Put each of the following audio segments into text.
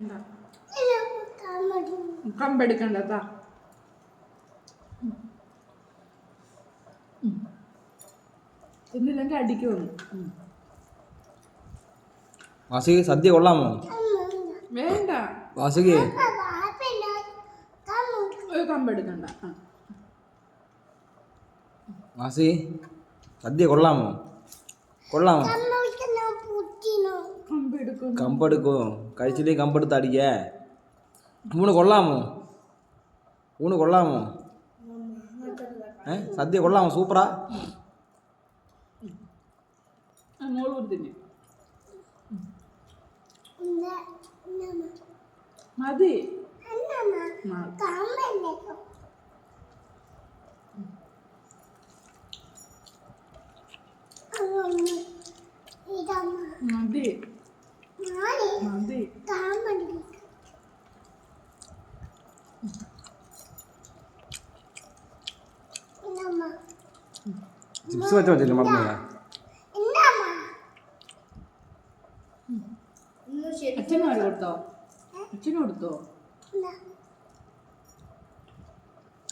എന്താ കമ്പെടുക്കണ്ട താ തിന്നില്ലെങ്കിൽ അടിക്ക് വന്നു ഉം. വാസുകി സദ്യ കൊള്ളാമോ വേണ്ട വാസുകി ഒരു കമ്പെടുക്കണ്ട ആ. വാസുകി സദ്യ കൊള്ളാമോ കൊള്ളാമോ കമ്പെടുക്കും കമ്പെടുക്കോ കഴിച്ചില്ലേ കമ്പെടുത്ത് അടിക്കേ ഊണ് കൊള്ളാമോ ഊണ് കൊള്ളാമോ ഏ സദ്യ കൊള്ളാമോ സൂപ്പറാ അങ്ങോട്ട് കൊടുത്തില്ലേ മതി മ- മതി മതി ചിപ്സ് വെച്ച വെച്ചില്ല മറന്നില്ല അച്ഛനും കൊടുത്തോ? അച്ഛനും കൊടുത്തോ?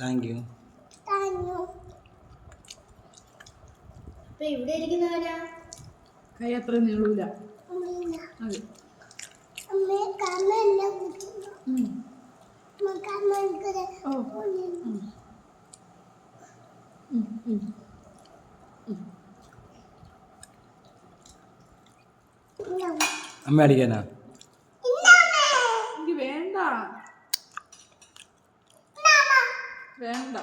Thank you. ഇവിടെ ഇരിക്കുന്നവരാ? കൈ അത്ര നീളൂല. അതെ. ഉം. ഓ. ഉം. അമ്മ അടിക്കാനാ? എനിക്ക് വേണ്ട. വേണ്ട.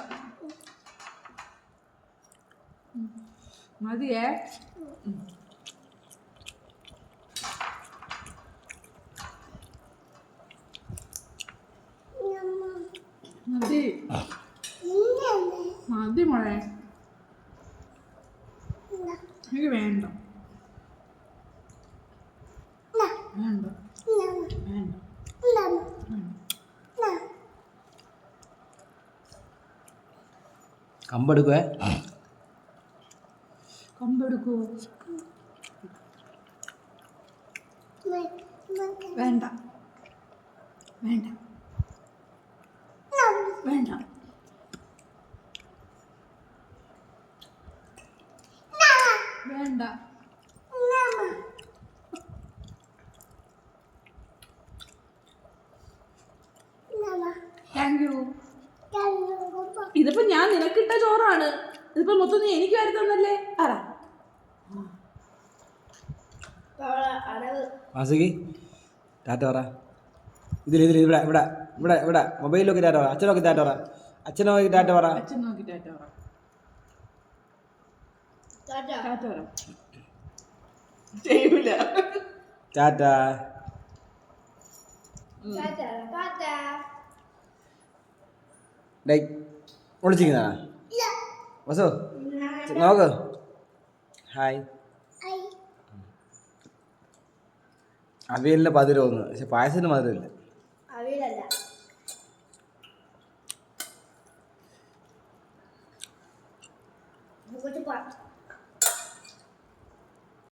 മതിയേ. മതി. മതി മോളെ. എനിക്ക് വേണ്ട വേണ്ട വേണ്ട കമ്പെടുക്കുവേ കമ്പെടുക്കൂ വേണ്ട വേണ്ട വേണ്ട വേണ്ട. താങ്ക് യു ഇതിപ്പോ ഞാൻ നിനക്കിട്ട ചോറാണ്. ഇതിപ്പോ മൊത്തം നീ എനിക്ക് വാരി തന്നല്ലേ? വാസുകി ടാറ്റ പറ. ഇതിൽ ഇതിൽ ഇവിടെ ഇവിടെ ഇവിടെ ഇവിടെ. മൊബൈലിലൊക്കെ ടാറ്റ പറ. അച്ഛനൊക്കെ ടാറ്റ പറ. അച്ഛനൊക്കെ ടാറ്റ പറ. അച്ഛനൊക്കെ നോക്കി ടാറ്റ പറ. ടാറ്റ ഡേ വിളിച്ചിരിക്കുന്ന വസു നോക്ക്. ഹായ് അവിയലിന്റെ മധുരം ഒന്ന് പക്ഷെ പായസത്തിന് മധുരമില്ല. അവിയലല്ല.